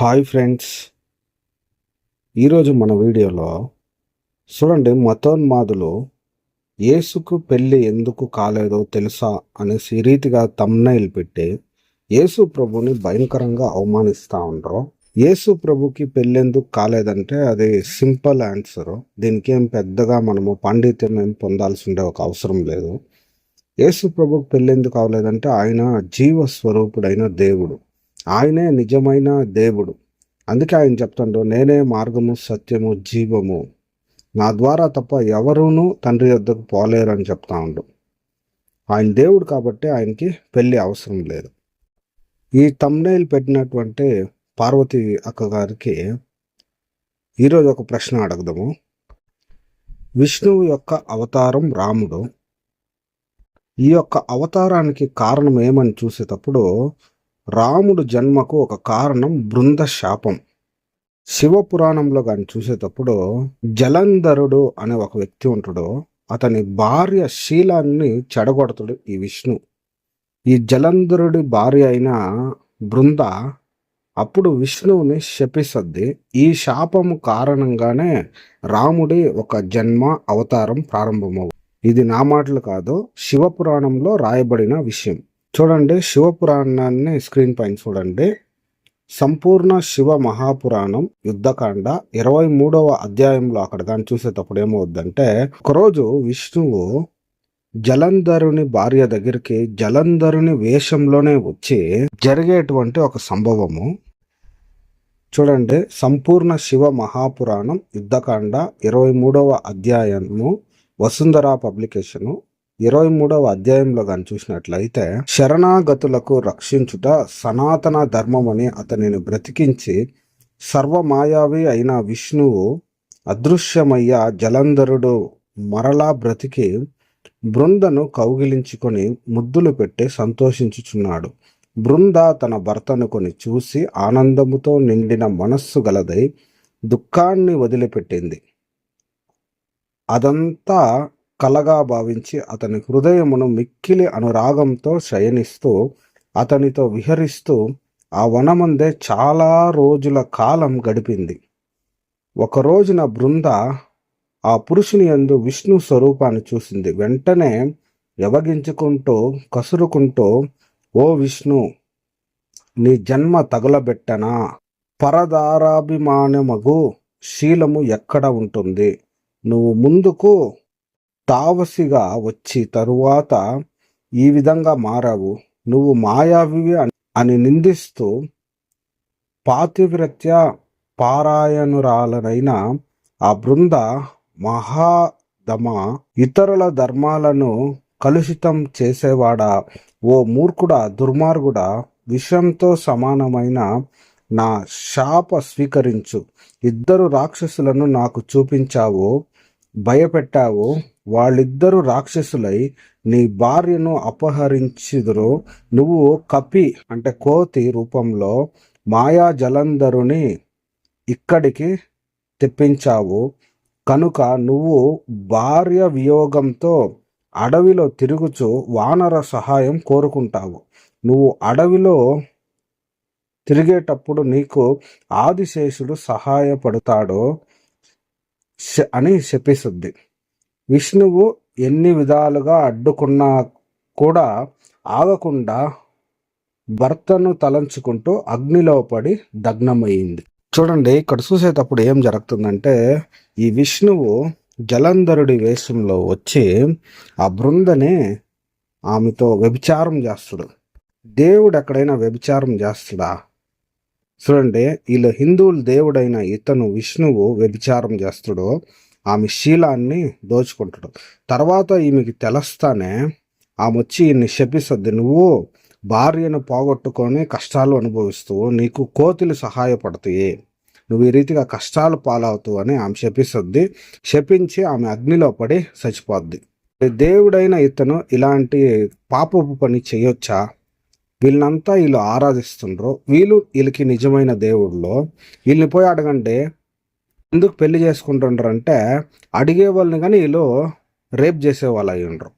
Hi friends. ఈరోజు మన వీడియోలో చూడండి మతోన్మాదులు యేసుకు పెళ్ళి ఎందుకు కాలేదో తెలుసా అనేసి రీతిగా తమ్నైల్ పెట్టి యేసు ప్రభుని భయంకరంగా అవమానిస్తూ ఉండరు. యేసు ప్రభుకి పెళ్ళి ఎందుకు కాలేదంటే అది సింపుల్ ఆన్సర్. దీనికి ఏం పెద్దగా మనము పాండిత్యం ఏం పొందాల్సి ఉండే ఒక అవసరం లేదు. యేసు ప్రభుకి పెళ్ళెందుకు కావలేదంటే ఆయన జీవ స్వరూపుడైన దేవుడు. ఆయనే నిజమైన దేవుడు. అందుకే ఆయన చెప్తాడు నేనే మార్గము సత్యము జీవము. నా ద్వారా తప్ప ఎవరూనూ తండ్రి వద్దకు పోలేరు అని చెప్తా ఉండు. ఆయన దేవుడు కాబట్టి ఆయనకి పెళ్ళి అవసరం లేదు. ఈ తమ్నైల్ పెట్టినటువంటి పార్వతి అక్క గారికి ఈరోజు ఒక ప్రశ్న అడగదాము. విష్ణువు యొక్క అవతారం రాముడు. ఈ యొక్క అవతారానికి కారణం ఏమని చూసేటప్పుడు రాముడు జన్మకు ఒక కారణం బృంద శాపం శివపురాణంలో కానీ చూసేటప్పుడు జలంధరుడు అనే ఒక వ్యక్తి ఉంటాడు. అతని భార్య శీలాన్ని చెడగొడతాడు ఈ విష్ణు. ఈ జలంధరుడి భార్య అయిన బృంద అప్పుడు విష్ణువుని శపిస్తుంది. ఈ శాపము కారణంగానే రాముడి ఒక జన్మ అవతారం ప్రారంభమవు. ఇది నా మాటలు కాదు శివపురాణంలో రాయబడిన విషయం. చూడండి శివపురాణాన్ని స్క్రీన్ పైన చూడండి. సంపూర్ణ శివ మహాపురాణం యుద్ధకాండ ఇరవై మూడవ అధ్యాయంలో అక్కడ కానీ చూసేటప్పుడు ఏమవుద్దంటే ఒకరోజు విష్ణువు జలంధరుని భార్య దగ్గరికి జలంధరుని వేషంలోనే వచ్చి జరిగేటువంటి ఒక సంభవము. చూడండి సంపూర్ణ శివ మహాపురాణం యుద్ధకాండ ఇరవై మూడవ అధ్యాయము వసుంధర పబ్లికేషను ఇరవై మూడవ అధ్యాయంలో కానీ చూసినట్లయితే శరణాగతులకు రక్షించుట సనాతన ధర్మం అని అతనిని బ్రతికించి సర్వమాయావి అయిన విష్ణువు అదృశ్యమయ్య జలంధరుడు మరలా బ్రతికి బృందను కౌగిలించుకొని ముద్దులు పెట్టి సంతోషించుచున్నాడు. బృంద తన భర్తను కొని చూసి ఆనందముతో నిండిన మనస్సు గలదై దుఃఖాన్ని వదిలిపెట్టింది. అదంతా కలగా భావించి అతని హృదయమును మిక్కిలి అనురాగంతో శయనిస్తూ అతనితో విహరిస్తూ ఆ వనమందే చాలా రోజుల కాలం గడిపింది. ఒక రోజున బృంద ఆ పురుషుని యందు విష్ణు స్వరూపాన్ని చూసింది. వెంటనే యవగించుకుంటూ కసురుకుంటూ ఓ విష్ణు నీ జన్మ తగులబెట్టనా? పరదారాభిమానమగు శీలము ఎక్కడ ఉంటుంది? నువ్వు ముందుకు తావసిగా వచ్చి తరువాత ఈ విధంగా మారావు. నువ్వు మాయావి అని నిందిస్తూ పాతివ్రత్య పారాయణురాలనైన ఆ బృంద మహాదమ ఇతరుల ధర్మాలను కలుషితం చేసేవాడా? ఓ మూర్ఖుడా దుర్మార్గుడా విషంతో సమానమైన నా శాప స్వీకరించు. ఇద్దరు రాక్షసులను నాకు చూపించావు. భయపెట్టావు. వాళ్ళిద్దరూ రాక్షసులై నీ భార్యను అపహరించిదురు. నువ్వు కపి అంటే కోతి రూపంలో మాయా జలంధరుని ఇక్కడికి తెప్పించావు. కనుక నువ్వు భార్య వియోగంతో అడవిలో తిరుగుచు వానర సహాయం కోరుకుంటావు. నువ్వు అడవిలో తిరిగేటప్పుడు నీకు ఆదిశేషుడు సహాయపడతాడో. అని శపిస్తుంది విష్ణువు ఎన్ని విధాలుగా అడ్డుకున్నా కూడా ఆగకుండా భర్తను తలంచుకుంటూ అగ్నిలో పడి దగ్నమయ్యింది చూడండి ఇక్కడ చూసేటప్పుడు ఏం జరుగుతుందంటే ఈ విష్ణువు జలంధరుడి వేషంలో వచ్చి ఆ బృందని ఆమెతో వ్యభిచారం చేస్తాడు. దేవుడు ఎక్కడైనా వ్యభిచారం చేస్తాడా? చూడండి వీళ్ళు హిందువుల దేవుడైన ఇతను విష్ణువు వ్యభిచారం చేస్తాడు ఆమె శీలాన్ని దోచుకుంటాడు. తర్వాత ఈమెకి తెలుస్తానే ఆమె వచ్చి ఈయన్ని శపిస్తుంది నువ్వు భార్యను పోగొట్టుకొని కష్టాలు అనుభవిస్తూ నీకు కోతులు సహాయపడతాయి. నువ్వు ఈ రీతిగా కష్టాలు పాలవుతావు అని ఆమె శపిస్తుంది. శపించి ఆమె అగ్నిలో పడి చచ్చిపోద్ది. దేవుడైన ఇతను ఇలాంటి పాపపు పని చేయొచ్చా? వీళ్ళనంతా వీళ్ళు ఆరాధిస్తుండ్రు. వీళ్ళు వీళ్ళకి నిజమైన దేవుళ్ళు. వీళ్ళని పోయి అడగండి ఎందుకు పెళ్ళి చేసుకుంటుండ్రు అంటే అడిగే వాళ్ళని కానీ వీళ్ళు రేప్ చేసే వాళ్ళు అయి ఉండరు